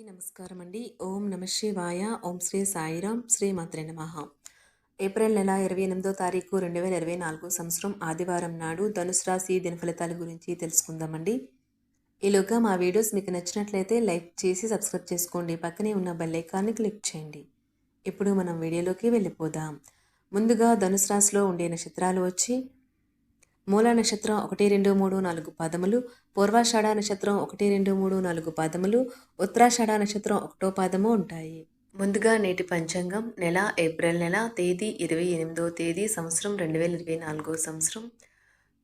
అందరికీ నమస్కారం అండి ఓం నమ శివాయ. ఓం శ్రీ సాయిరామ్ శ్రీ మాత్రే నమ. ఏప్రిల్ నెల ఇరవై ఎనిమిదో తారీఖు రెండు వేల ఇరవై నాలుగు సంవత్సరం ఆదివారం నాడు ధనుసు రాశి దిన ఫలితాల గురించి తెలుసుకుందామండి. ఈలోగా మా వీడియోస్ మీకు నచ్చినట్లయితే లైక్ చేసి సబ్స్క్రైబ్ చేసుకోండి. పక్కనే ఉన్న బెల్ ఐకాన్ని క్లిక్ చేయండి. ఇప్పుడు మనం వీడియోలోకి వెళ్ళిపోదాం. ముందుగా ధనుసు రాశిలో ఉండే నక్షత్రాలు వచ్చి మూల నక్షత్రం ఒకటి రెండు మూడు నాలుగు పాదములు పూర్వాషాఢ నక్షత్రం ఒకటి రెండు మూడు నాలుగు పాదములు ఉత్తరాషాఢ నక్షత్రం ఒకటో పాదము ఉంటాయి. ముందుగా నేటి పంచాంగం నెల ఏప్రిల్ నెల తేదీ ఇరవై ఎనిమిదో తేదీ సంవత్సరం రెండు వేల ఇరవై నాలుగో సంవత్సరం.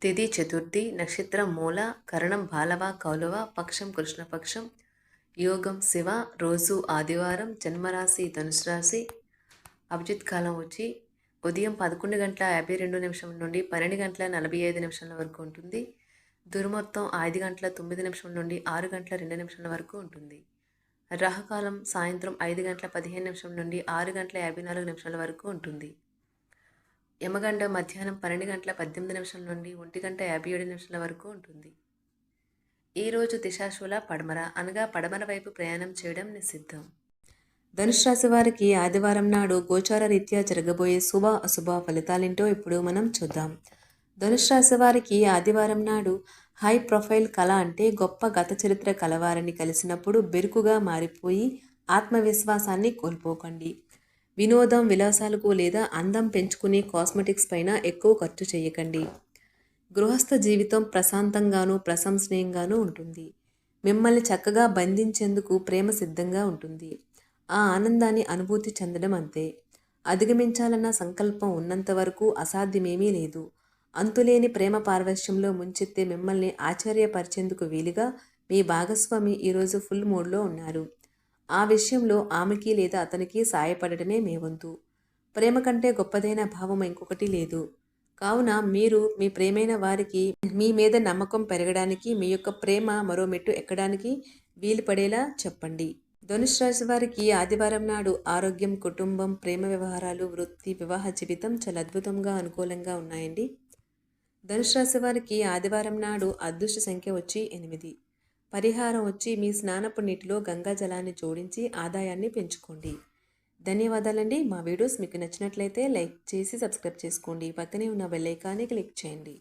తేదీ చతుర్థి నక్షత్రం మూల కరణం బాలవ కౌలవ పక్షం కృష్ణపక్షం యోగం శివ రోజు ఆదివారం జన్మరాశి ధనుసు రాశి. అభిజిత్ కాలం వచ్చి ఉదయం పదకొండు గంటల యాభై రెండు నిమిషం నుండి పన్నెండు గంటల నలభై ఐదు నిమిషాల వరకు ఉంటుంది. దుర్మొత్తం ఐదు గంటల తొమ్మిది నిమిషం నుండి ఆరు గంటల రెండు నిమిషాల వరకు ఉంటుంది. రాహకాలం సాయంత్రం ఐదు గంటల పదిహేను నిమిషం నుండి ఆరు గంటల యాభై నాలుగు నిమిషాల వరకు ఉంటుంది. యమగండ మధ్యాహ్నం పన్నెండు గంటల పద్దెనిమిది నిమిషం నుండి ఒంటి గంట యాభై ఏడు నిమిషాల వరకు ఉంటుంది. ఈరోజు దిశాశూల పడమర అనగా పడమర వైపు ప్రయాణం చేయడం నిషిద్ధం. ధనుష్ రాశి వారికి ఆదివారం నాడు గోచార రీత్యా జరగబోయే శుభ అశుభ ఫలితాలేంటో ఇప్పుడు మనం చూద్దాం. ధనుష్ రాశి వారికి ఆదివారం నాడు హై ప్రొఫైల్ కళ అంటే గొప్ప గత చరిత్ర కలవారిని కలిసినప్పుడు బెరుకుగా మారిపోయి ఆత్మవిశ్వాసాన్ని కోల్పోకండి. వినోదం విలాసాలకు లేదా అందం పెంచుకునే కాస్మెటిక్స్ పైన ఎక్కువ ఖర్చు చేయకండి. గృహస్థ జీవితం ప్రశాంతంగానూ ప్రశంసనీయంగానూ ఉంటుంది. మిమ్మల్ని చక్కగా బంధించేందుకు ప్రేమ సిద్ధంగా ఉంటుంది. ఆ ఆనందాన్ని అనుభూతి చెందడం అంతే. అధిగమించాలన్న సంకల్పం ఉన్నంత వరకు అసాధ్యమేమీ లేదు. అంతులేని ప్రేమ పార్వశ్యంలో ముంచెత్తే మిమ్మల్ని ఆశ్చర్యపరిచేందుకు వీలుగా మీ భాగస్వామి ఈరోజు ఫుల్ మూడ్లో ఉన్నారు. ఆ విషయంలో ఆమెకి లేదా అతనికి సాయపడటమే మీ వంతు. ప్రేమ కంటే గొప్పదైన భావం ఇంకొకటి లేదు. కావున మీరు మీ ప్రేమైన వారికి మీ మీద నమ్మకం పెరగడానికి మీ యొక్క ప్రేమ మరో మెట్టు ఎక్కడానికి వీలు పడేలా చెప్పండి. ధనుష్ రాశి వారికి ఆదివారం నాడు ఆరోగ్యం కుటుంబం ప్రేమ వ్యవహారాలు వృత్తి వివాహ జీవితం చాలా అద్భుతంగా అనుకూలంగా ఉన్నాయండి. ధనుష్ రాశి వారికి ఆదివారం నాడు అదృష్ట సంఖ్య వచ్చి ఎనిమిది. పరిహారం వచ్చి మీ స్నానపు నీటిలో గంగా జలాన్ని జోడించి ఆదాయాన్ని పెంచుకోండి. ధన్యవాదాలండి. మా వీడియోస్ మీకు నచ్చినట్లయితే లైక్ చేసి సబ్స్క్రైబ్ చేసుకోండి. పక్కనే ఉన్న బెల్ ఐకాన్ని క్లిక్ చేయండి.